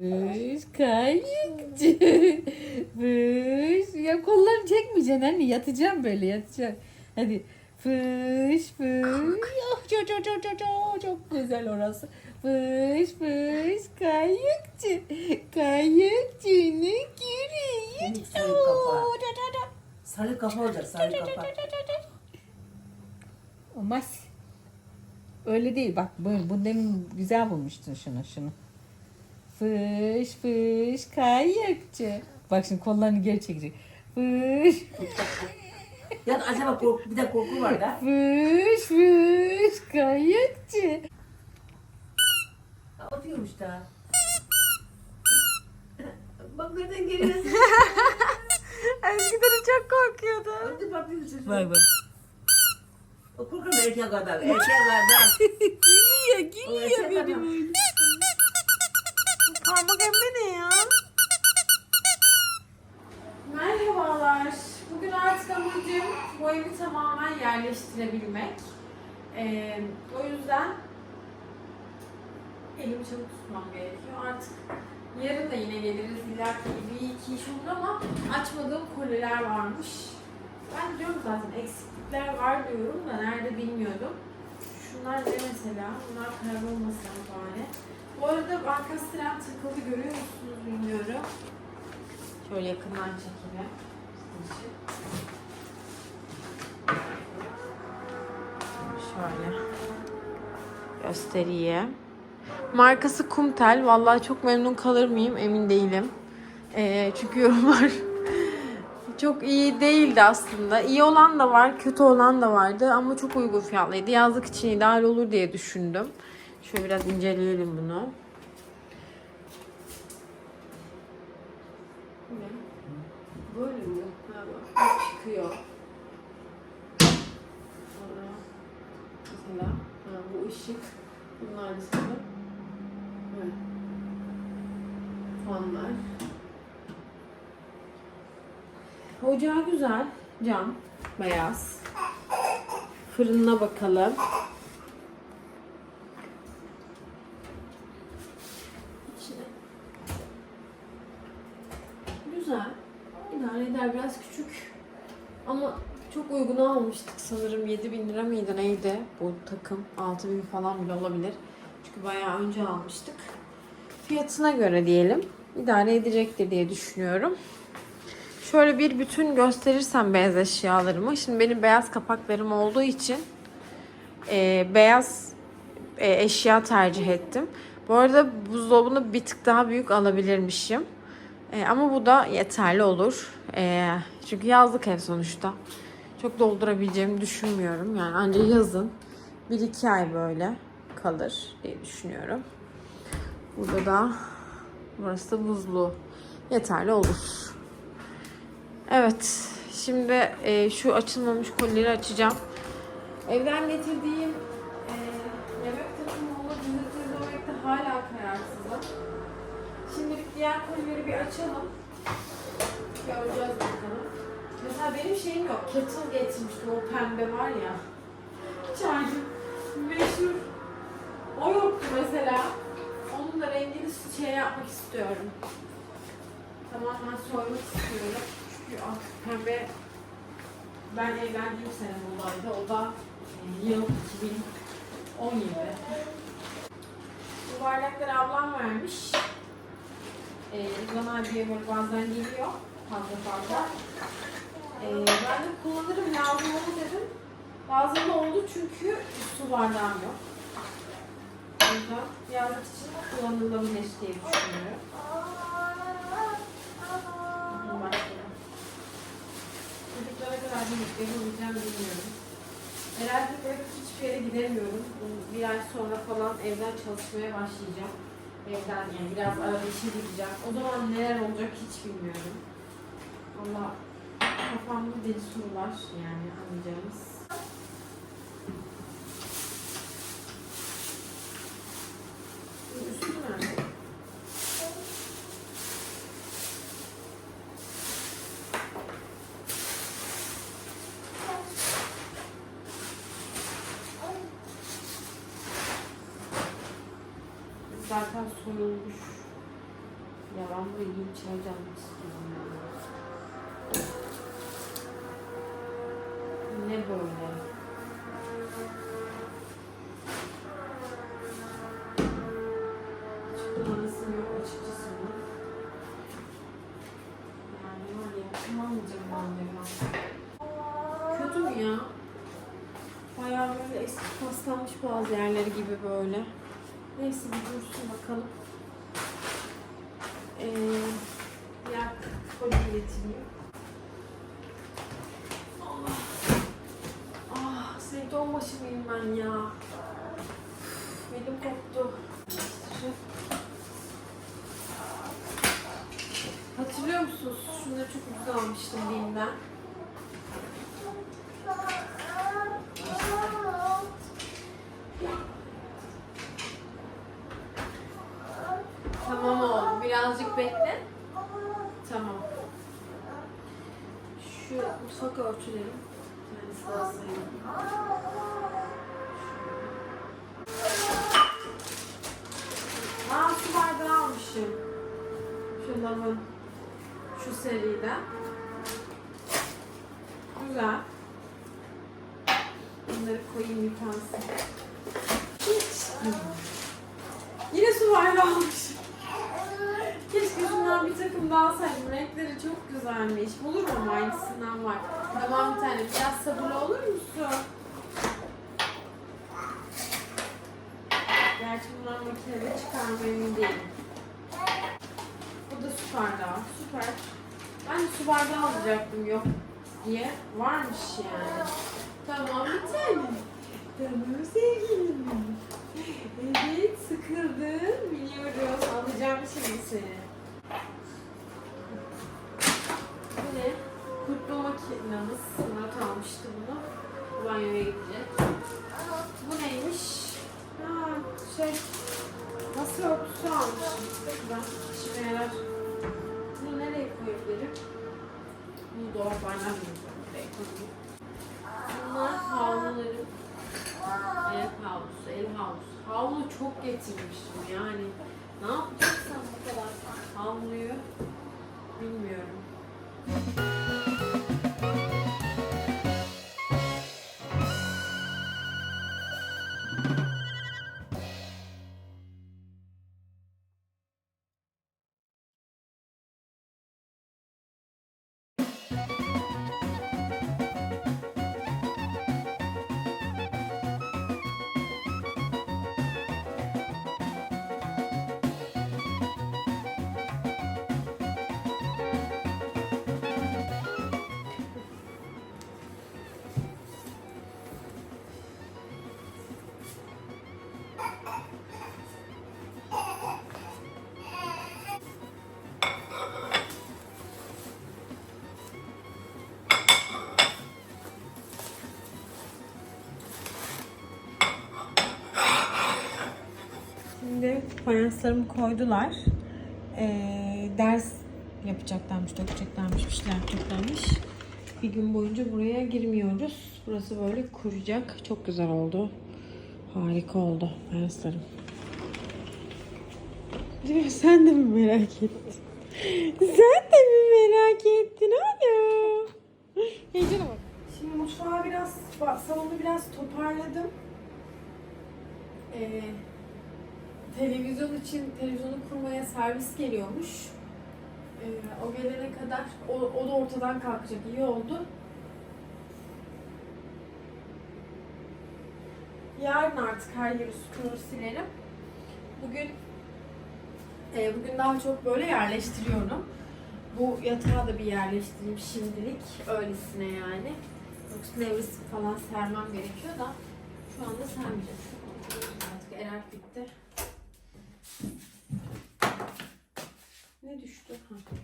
Fış kayıkçı. Fış. Ya kollarını çekmeyeceksin anne. Yatacağım böyle yatacağım. Hadi. Fış fış. Oh, çok, çok, çok, çok, çok, çok güzel orası. Fış fış kayıkçı. Kayıkçının. Minik sarı kafa. Sarı kafa olacak sarı kafa. Olmaz. Öyle değil bak bu, bu demin güzel bulmuştun şunu şunu. Fış fış kayıkçı. Bak şimdi kollarını geri çekecek. Fış Ya acaba korku, bir de korku var da. fış fış kayıkçı. Atıyormuş da. Bak nereden geliyor. Eskiden çok korkuyordu. Hadi bakayım çocuğum. Bak bak. O korkan erkek adam. Erkek adam. Gülüyor gülüyor benim emme ne ya? Merhabalar. Bugün artık evi tamamen yerleştirebilmek. Ee, o yüzden elimi çabuk tutmam gerekiyor. Artık yarın da yine geliriz. İleriki bir iki iş olur ama açmadığım koliler varmış. Ben diyorum zaten eksiklikler var diyorum da nerede bilmiyordum. Şunlar ne mesela? Bunlar kaybolmasın bari. Bu arada ankastren takılı görüyor musunuz bilmiyorum. Şöyle yakından çekelim. Şöyle göstereyim. Markası Kumtel. Vallahi çok memnun kalır mıyım emin değilim. Ee, çünkü yorumlar çok iyi değildi aslında. İyi olan da var, kötü olan da vardı ama çok uygun fiyatlıydı. Yazlık için ideal olur diye düşündüm. Şöyle biraz inceleyelim bunu. Böyle mi? Ha. Çıkıyor. Sonra mesela ha, bu ışık. Bunlar mesela. Evet. Fanlar. Ocağı güzel. Cam. Beyaz. Fırınına bakalım. Güzel. İdare eder. Biraz küçük. Uyguna almıştık sanırım. 7000 lira mıydı neydi bu takım? 6000 falan bile olabilir. Çünkü bayağı önce almıştık. Fiyatına göre diyelim. idare edecektir diye düşünüyorum. Şöyle bir bütün gösterirsem beyaz eşyalarımı. Şimdi benim beyaz kapaklarım olduğu için e, beyaz e, eşya tercih ettim. Bu arada buzdolabını bir tık daha büyük alabilirmişim. E, ama bu da yeterli olur. E, çünkü yazlık ev sonuçta. Çok doldurabileceğimi düşünmüyorum. Yani ancak yazın 1-2 ay böyle kalır diye düşünüyorum. Burada da burası da buzlu. Yeterli olur. Evet. Şimdi e, şu açılmamış kolileri açacağım. Evden getirdiğim e, yemek takımı cızırtı izlemekte hala kararsızım. Şimdilik diğer kolileri bir açalım. Göreceğiz bakalım. Mesela benim şeyim yok. Kettle getirmiştim o pembe var ya. Çaycım. Meşhur. O yoktu mesela. Onun da rengini şey yapmak istiyorum. Tamamen soymak istiyorum. Çünkü artık pembe ben evlendiğim sene olaydı. O da e, yıl 2017. Bu bardakları ablam vermiş. Ee, Rıdvan abiye böyle bazen geliyor. Fazla fazla. Ee, ben de kullanırım lazım oldu dedim. Lazım oldu çünkü su bardağım yok. O yüzden yazlık için kullanılabilir diye düşünüyorum. Çocuklara kadar bir yapabileceğim bilmiyorum. Herhalde böyle hiçbir yere gidemiyorum. Bir ay sonra falan evden çalışmaya başlayacağım. Evden yani biraz arada işe gideceğim. O zaman neler olacak hiç bilmiyorum. Allah kafamda deli sorular yani anlayacağımız. Üstü? Zaten soyulmuş. Ya ben burayı giyip çağıracağım istiyorum. ya. Böyle? Hiç numarası yok açıkçası. Yani var ya kullanmayacağım ben ya. Kötü mü ya? Bayağı böyle eski paslanmış bazı yerleri gibi böyle. Neyse bir dursun bakalım. Ee, yak koli getireyim. Onbaşı mıyım ben ya? Benim koptu. Hatırlıyor musunuz? Şunları çok ucuz almıştım Bim'den. Tamam oğlum, birazcık bekle. Tamam. Şu mutfak örtülerim. Yani sağ sayalım. Aa, su bardağı almışım. Şu lavın, şu seriden. Güzel. Bunları koyayım yıkansın. Yine su bardağı almışım. Keşke şundan bir takım daha alsaydım. Renkleri çok güzelmiş. Bulurum ama aynısından var. Tamam bir tane. Biraz sabırlı olur musun? Gerçi bunlar makinede çıkarma emin değilim. Bardağı. Süper. Ben de su bardağı alacaktım yok diye. Varmış yani. Tamam bir tane. Tamam sevgilim. Evet sıkıldın biliyoruz. Alacağım şimdi seni. Bu ne? Kurutma makinamız. Not almıştı bunu. Banyoya gidecek. Bu neymiş? Ha şey masa örtüsü almışım. Ben işime yarar. Bunu nereye koyabilirim? Bunu buraya koyayım. Bunlar havlularım. El havlusu, el havlusu. Havlu çok getirmişim yani. Ne yapacaksam bu kadar havluyu bilmiyorum. Fayanslarımı koydular. Ee, ders yapacaklarmış, dökeceklermiş, bir şeyler yapacaklarmış. Bir gün boyunca buraya girmiyoruz. Burası böyle kuracak. Çok güzel oldu. Harika oldu fayanslarım. Sen de mi merak ettin? Sen de mi merak ettin hala? Heyecana bak. Şimdi mutfağı biraz, salonu biraz toparladım. Ee, televizyon için televizyonu kurmaya servis geliyormuş. Ee, o gelene kadar o, o da ortadan kalkacak. İyi oldu. Yarın artık her yeri süpürür silerim. Bugün e, bugün daha çok böyle yerleştiriyorum. Bu yatağı da bir yerleştireyim şimdilik. Öylesine yani. Yoksa nevresim falan sermem gerekiyor da şu anda sermeyeceğim. Artık erer bitti. Ne düştü? Ha.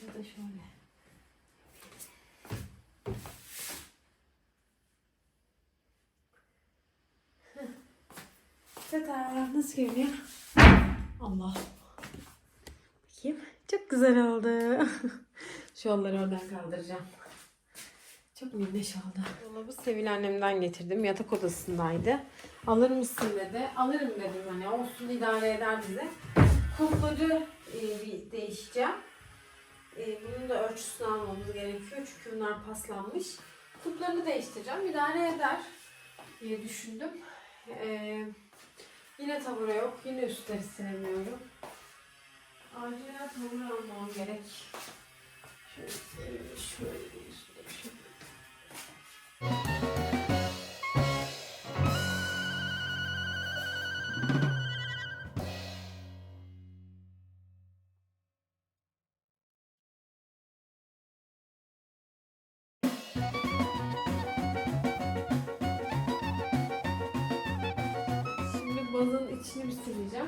Şuraya koyayım Tada! Nasıl görünüyor? Allah. Bakayım. Çok güzel oldu. Şu onları oradan kaldıracağım. Çok minneş oldu. Dolabı Sevil annemden getirdim. Yatak odasındaydı. Alır mısın dedi. Alırım dedim hani olsun idare eder bize. Kulpları e, bir değişeceğim. E, bunun da ölçüsünü almamız gerekiyor çünkü bunlar paslanmış. Kulplarını değiştireceğim. İdare eder diye düşündüm. E, yine tabure yok. Yine üstleri silemiyorum. Acilen tabure almam gerek. Şöyle, şöyle üstleri şöyle. İçini bir sileceğim.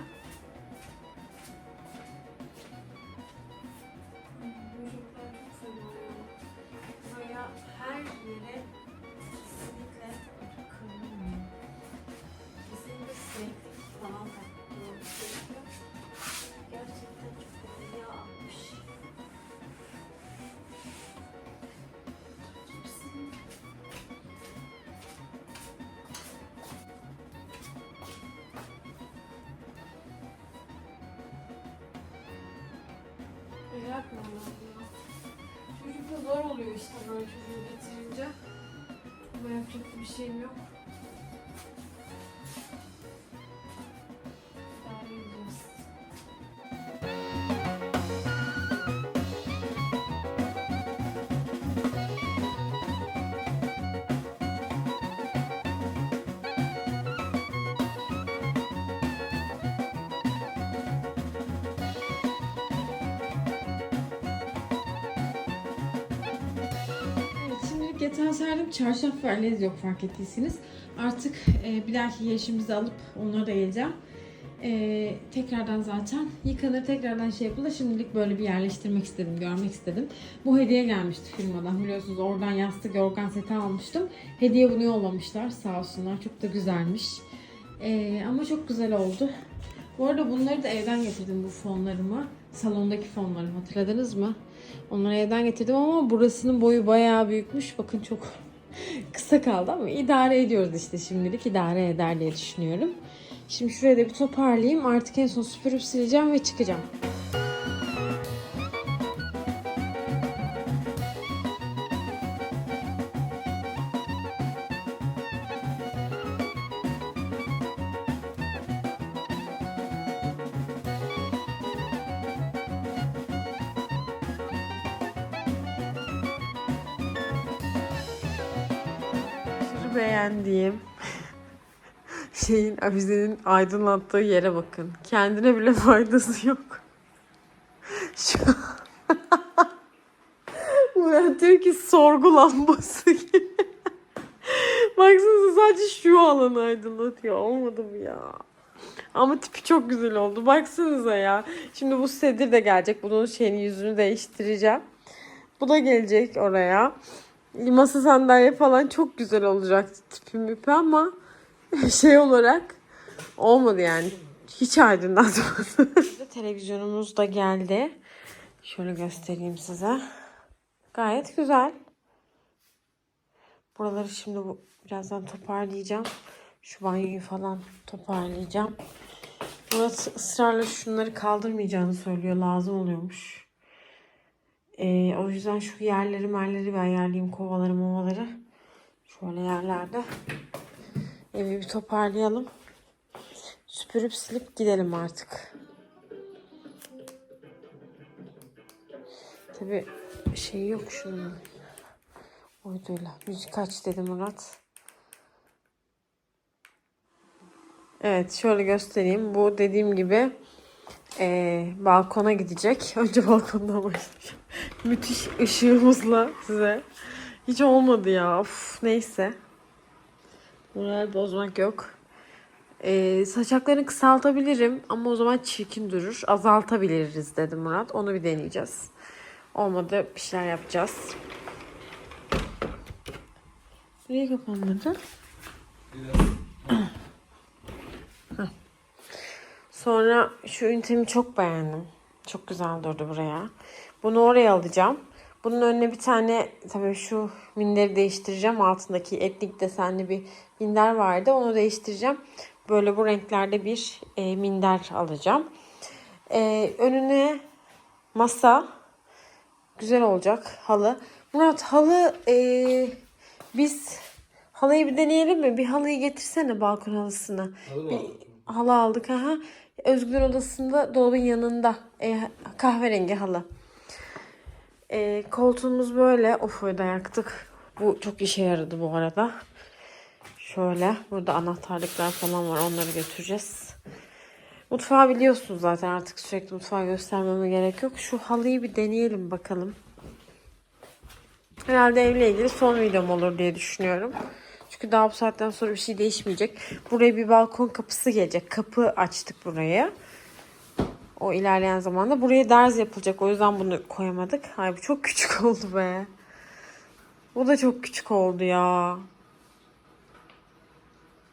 Yapmam lazım ya. Çocuk da zor oluyor işte böyle çocuğu getirince. Ama yapacak bir şeyim yok. Yatağı serdim. Çarşaf ve alez yok fark ettiyseniz. Artık e, bir dahaki gelişimizi alıp onları da geleceğim. E, tekrardan zaten yıkanır, tekrardan şey yapılır. Şimdilik böyle bir yerleştirmek istedim, görmek istedim. Bu hediye gelmişti firmadan. Biliyorsunuz oradan yastık, yorgan seti almıştım. Hediye bunu yollamışlar sağ olsunlar. Çok da güzelmiş. E, ama çok güzel oldu. Bu arada bunları da evden getirdim bu fonlarımı. Salondaki fonlarımı hatırladınız mı? Onları evden getirdim ama burasının boyu bayağı büyükmüş. Bakın çok kısa kaldı ama idare ediyoruz işte şimdilik. idare eder diye düşünüyorum. Şimdi şuraya da bir toparlayayım. Artık en son süpürüp sileceğim ve çıkacağım. Avizenin aydınlattığı yere bakın. Kendine bile faydası yok. Şu Murat diyor ki sorgu lambası gibi. Baksanıza sadece şu alanı aydınlatıyor. Olmadı mı ya? Ama tipi çok güzel oldu. Baksanıza ya. Şimdi bu sedir de gelecek. Bunun şeyin yüzünü değiştireceğim. Bu da gelecek oraya. Masa sandalye falan çok güzel olacak tipi mipi ama şey olarak olmadı yani. Hiç aydınlatmadı. Televizyonumuz da geldi. Şöyle göstereyim size. Gayet güzel. Buraları şimdi bu, birazdan toparlayacağım. Şu banyoyu falan toparlayacağım. Murat ısrarla şunları kaldırmayacağını söylüyor. Lazım oluyormuş. Ee, o yüzden şu yerleri merleri bir ayarlayayım. Kovaları movaları. Şöyle yerlerde. Evi bir toparlayalım. Süpürüp silip gidelim artık. Tabi şey yok şunun. Uyduyla. Müzik aç dedi Murat. Evet şöyle göstereyim. Bu dediğim gibi eee, balkona gidecek. Önce balkondan başlayacağım. Müthiş ışığımızla size. Hiç olmadı ya. Of, neyse. Moral bozmak yok. Ee, saçaklarını kısaltabilirim ama o zaman çirkin durur. Azaltabiliriz dedi Murat. Onu bir deneyeceğiz. Olmadı bir şeyler yapacağız. Niye kapanmadı? Sonra şu ünitemi çok beğendim. Çok güzel durdu buraya. Bunu oraya alacağım. Bunun önüne bir tane tabii şu minderi değiştireceğim. Altındaki etnik desenli bir minder vardı. Onu değiştireceğim. Böyle bu renklerde bir e, minder alacağım. E, önüne masa. Güzel olacak halı. Murat halı e, biz halıyı bir deneyelim mi? Bir halıyı getirsene balkon halısını. Bir halı aldık. Aha. Özgür odasında dolabın yanında. E, kahverengi halı. E, koltuğumuz böyle. Of da yaktık. Bu çok işe yaradı bu arada. Şöyle. Burada anahtarlıklar falan var. Onları götüreceğiz. Mutfağı biliyorsunuz zaten artık sürekli mutfağı göstermeme gerek yok. Şu halıyı bir deneyelim bakalım. Herhalde evle ilgili son videom olur diye düşünüyorum. Çünkü daha bu saatten sonra bir şey değişmeyecek. Buraya bir balkon kapısı gelecek. Kapı açtık buraya. O ilerleyen zamanda. Buraya derz yapılacak. O yüzden bunu koyamadık. Ay bu çok küçük oldu be. Bu da çok küçük oldu ya.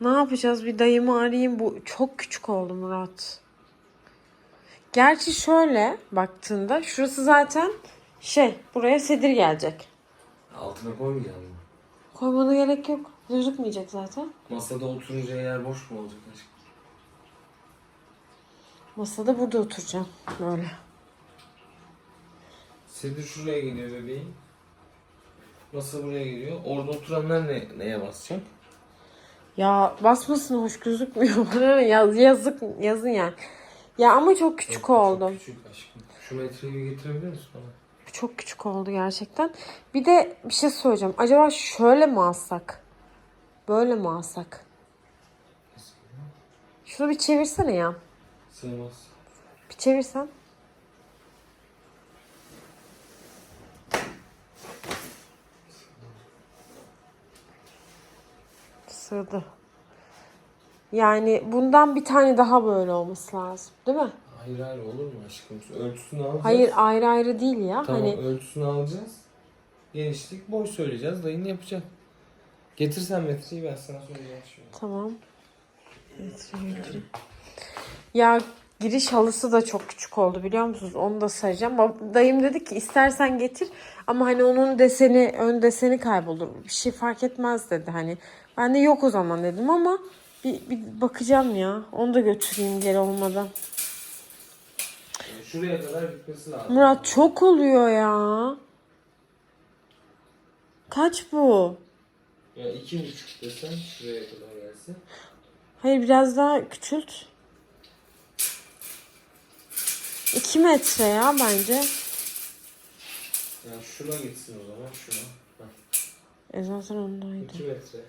Ne yapacağız? Bir dayımı arayayım. Bu çok küçük oldu Murat. Gerçi şöyle baktığında şurası zaten şey buraya sedir gelecek. Altına koymayacağım mı? Koymana gerek yok. Gözükmeyecek zaten. Masada oturunca yer boş mu olacak aşkım? Masada burada oturacağım. Böyle. Sedir şuraya geliyor bebeğim. Masa buraya geliyor. Orada oturanlar ne, neye basacak? Ya basmasın hoş gözükmüyor bana. Yaz, yazık, yazın yani. Ya ama çok küçük Çok oldu. Küçük aşkım. Şu metreyi getirebilir misin bana? Çok küçük oldu gerçekten. Bir de bir şey söyleyeceğim. Acaba şöyle mi alsak? Böyle mi alsak? Şunu bir çevirsene ya. Sığmaz. Bir çevirsen. Sığdı. Yani bundan bir tane daha böyle olması lazım. Değil mi? Hayır hayır olur mu aşkım? Ölçüsünü alacağız. Hayır ayrı ayrı değil ya. Tamam Hani ölçüsünü alacağız. Genişlik boy söyleyeceğiz. Dayın yapacak. Getirsen metreyi ben sana söyleyeceğim. Tamam. Getireyim, getireyim. Ya giriş halısı da çok küçük oldu biliyor musunuz? Onu da saracağım. Bab- Dayım dedi ki istersen getir ama hani onun deseni, ön deseni kaybolur. Bir şey fark etmez dedi hani. Ben de yok o zaman dedim ama bir, bir bakacağım ya. Onu da götüreyim geri olmadan. Yani şuraya kadar gitmesi lazım. Murat çok oluyor ya. Kaç bu? Ya iki buçuk desen şuraya kadar gelsin. Hayır biraz daha küçült. 2 metre ya bence. Ya şuna gitsin o zaman şuna. Heh, E zaten ondaydı. iki metre.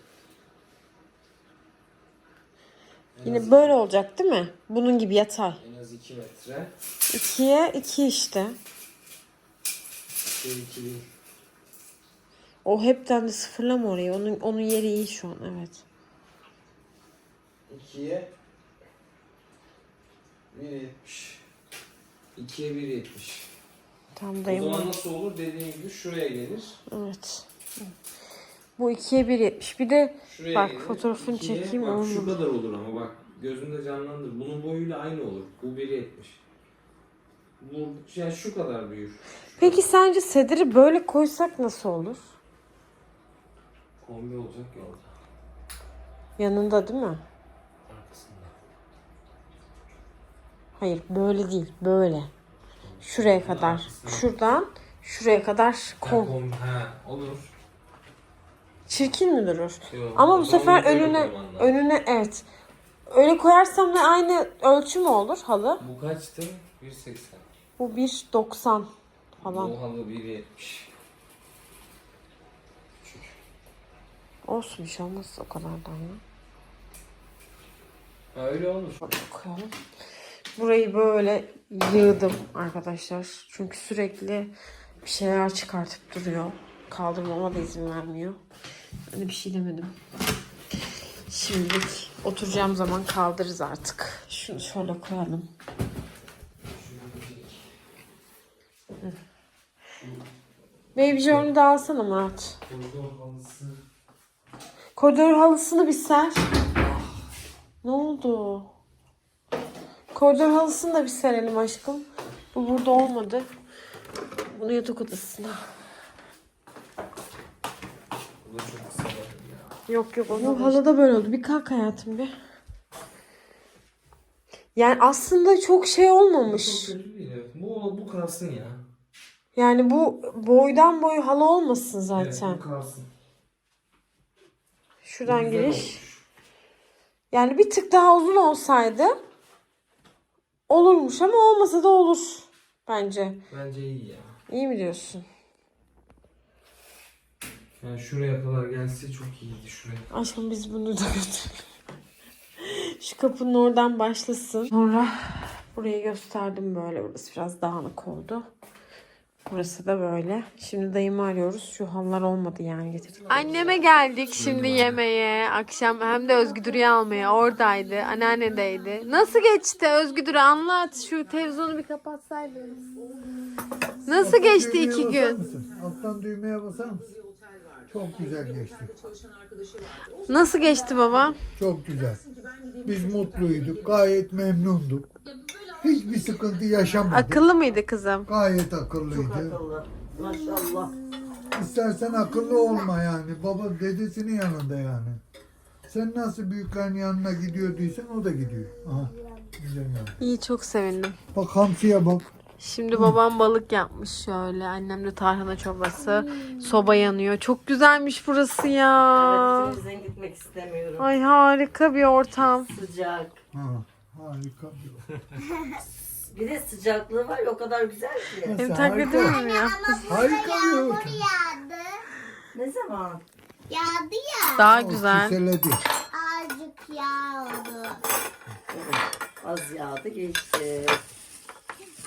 En az, Yine böyle olacak değil mi? Bunun gibi yatay. en az iki metre. 2'ye 2 işte. Şey iki değil. O hepten de sıfırlama orayı. Onun, onun yeri iyi şu an evet. İkiye bir yetmiş. İkiye bir yetmiş. Tam O dayım. zaman nasıl olur? Dediğim gibi şuraya gelir. Evet. Bu 2'ye 1.70. Bir de Şuraya Bak, gelir. fotoğrafını İkiye- çekeyim, Bak şu olmadı. kadar olur ama bak gözünde canlandır. Bunun boyuyla aynı olur. Bu bir yetmiş. Bu yani şu kadar büyür. Şu peki kadar. sence sediri böyle koysak nasıl olur? kombi olacak yolda. Yanında değil mi? Hayır böyle değil. Böyle. Şuraya kadar. Şuradan şuraya kadar kombi. Ha, olur. Çirkin mi durur? Yok, Ama bu sefer önüne önüne evet. Öyle koyarsam da aynı ölçü mü olur halı? Bu kaçtı? 1.80. Bu 1.90 falan. Bu halı 1.70. Küçük. Olsun bir şey olmaz o kadardan ya. Ha öyle olur. Koyalım. Burayı böyle yığdım arkadaşlar. Çünkü sürekli bir şeyler çıkartıp duruyor. Kaldırmama da izin vermiyor. Ben bir şey demedim. Şimdilik oturacağım zaman kaldırırız artık. Şunu şöyle koyalım. Baby Journey'i de alsana Murat. Koridor halısı. Koridor halısını bir ser. Ne oldu? Koridor halısını da bir serelim aşkım. Bu burada olmadı. Bunu yatak odasına. Bu da çok kısa ya. Yok yok o halıda böyle oldu. Bir kalk hayatım bir. Yani aslında çok şey olmamış. Çok kötü değil evet. Bu, bu kalsın ya. Yani bu boydan boyu halı olmasın Evet, zaten. bu kalsın. Şuradan Güzel giriş. olmuş. Yani bir tık daha uzun olsaydı olurmuş ama olmasa da olur bence. Bence iyi ya. İyi mi diyorsun? Yani şuraya kadar gelse çok iyiydi şuraya. Aşkım biz bunu da götürelim. Şu kapının oradan başlasın. Sonra burayı gösterdim böyle. Burası biraz dağınık oldu. Burası da böyle. Şimdi dayımı arıyoruz. Şu halılar olmadı yani getirdik. Anneme geldik şimdi yemeğe. Akşam hem de Özgüdür'ü almaya. Oradaydı. Anneannedeydi. Nasıl geçti Özgüdür'ü anlat. Şu televizyonu bir kapatsaydınız. Nasıl geçti iki basar gün? mısın? Alttan düğmeye basar mısın? Çok güzel geçti. Nasıl geçti baba? Çok güzel. Biz mutluyduk. Gayet memnunduk. Hiçbir sıkıntı yaşamadık. Akıllı mıydı kızım? Gayet akıllıydı. Akıllı. Maşallah. İstersen akıllı olma yani. Baba dedesinin yanında yani. Sen nasıl büyüklerin yanına gidiyorduysan o da gidiyor. Aha. Güzel yani. İyi çok sevindim. Bak hamsiye bak. Şimdi babam balık yapmış şöyle. Annem de tarhana çorbası. Soba yanıyor. Çok güzelmiş burası ya. Evet, denizden gitmek istemiyorum. Ay harika bir ortam. Sıcak. Ha, harika. Bir de sıcaklığı var ya o kadar güzel ki. Nasıl, taklit harika. mi ya? Harika bir ortam. yağdı. Ne zaman? Yağdı ya. Daha güzel. Çiseledi. Azıcık yağ oldu. Az yağdı geçti.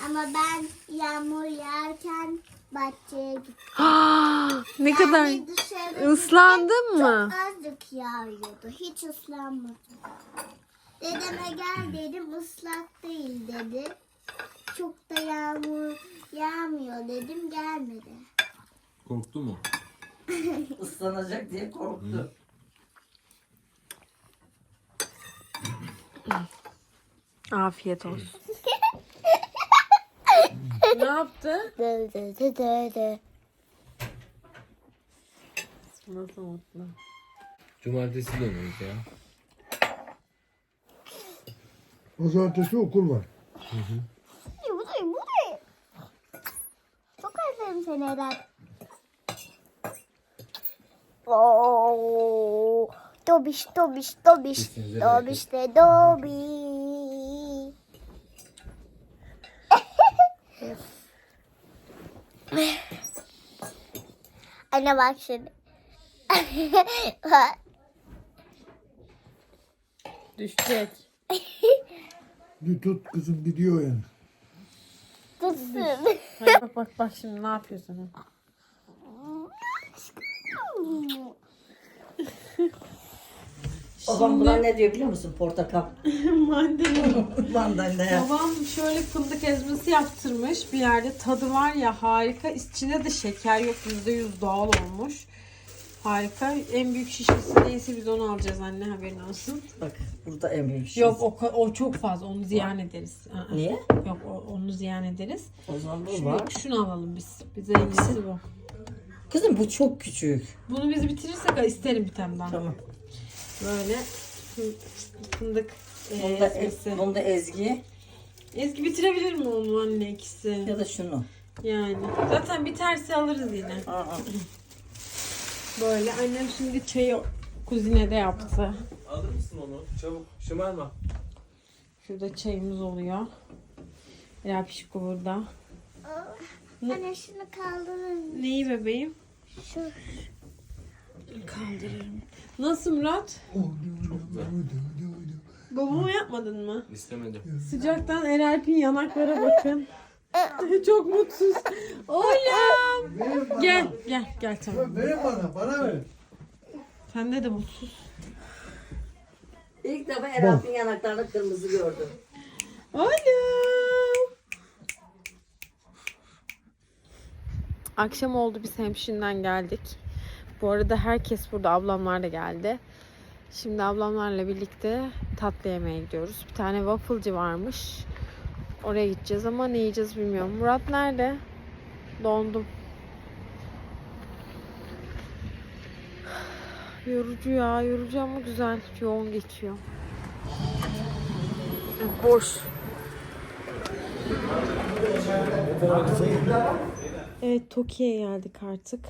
Ama ben yağmur yağarken bahçeye gittim. ne kadar Yani dışarı ıslandın mı? azıcık yağıyordu. Hiç ıslanmadım. Dedeme gel dedim ıslak değil dedi. Çok da yağmur yağmıyor dedim gelmedi. Korktu mu? Islanacak diye korktu. Afiyet olsun. ne yaptı? Dö dö dö dö dö. Nasıl mutlu? Cumartesi dönüyoruz ya. Pazartesi okul var. Buradayım buradayım. Çok özledim seni Eren. Oo, dobiş dobiş dobiş dobiş de dobi. Anne bak şimdi. Düşecek. Bir tut kızım gidiyor yani. Tutsun. Hayır, bak bak bak şimdi ne yapıyorsun? Babam buna ne diyor biliyor musun? Portakal. Mandalina. Mandalina ya. Babam şöyle fındık ezmesi yaptırmış bir yerde. Tadı var ya harika. İçinde de şeker yok. %100 doğal olmuş. Harika. En büyük şişesi neyse biz onu alacağız anne haberin olsun. Bak burada en büyük şey. Yok o, o çok fazla. Onu ziyan ederiz. Aa, Niye? Yok o- onu ziyan ederiz. O zaman bu Şunu, var. şunu alalım biz. Bize en iyisi bu. Kızım bu çok küçük. Bunu biz bitirirsek isterim bir tane daha. Tamam. Böyle fı- fındık e, Bunda, ezmesi. bunda Ezgi Ezgi bitirebilir mi onu anne ikisi? ya da şunu. Yani. Zaten biterse alırız yine. Aa, Böyle annem şimdi çayı kuzinede yaptı. Alır mısın onu? Çabuk. Şımarma. Şurada çayımız oluyor. Ela Pişko burada. Anne şunu kaldırır mısın? Neyi bebeğim? Şu. Kaldırırım. Nasıl Murat? Babama yapmadın mı? İstemedim. Sıcaktan Eralp'in yanaklara bakın. Çok mutsuz. Oğlum. Verin bana. Gel gel gel tamam. Verin bana, bana ver. Sende de mutsuz. İlk defa Erap'ın yanaklarını kırmızı gördüm. Oğlum. Akşam oldu biz hemşinden geldik. Bu arada herkes burada ablamlar da geldi. Şimdi ablamlarla birlikte tatlı yemeğe gidiyoruz. Bir tane wafflecı varmış. Oraya gideceğiz ama ne yiyeceğiz bilmiyorum. Murat nerede? Dondum. Yorucu ya, yorucu ama güzel. Yoğun geçiyor. Boş. Evet Toki'ye geldik artık.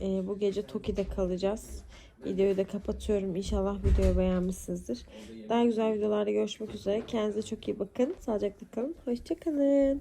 Ee, bu gece Toki'de kalacağız. Videoyu da kapatıyorum. İnşallah videoyu beğenmişsinizdir. Daha güzel videolarda görüşmek üzere. Kendinize çok iyi bakın. Sağlıcakla kalın. Hoşçakalın.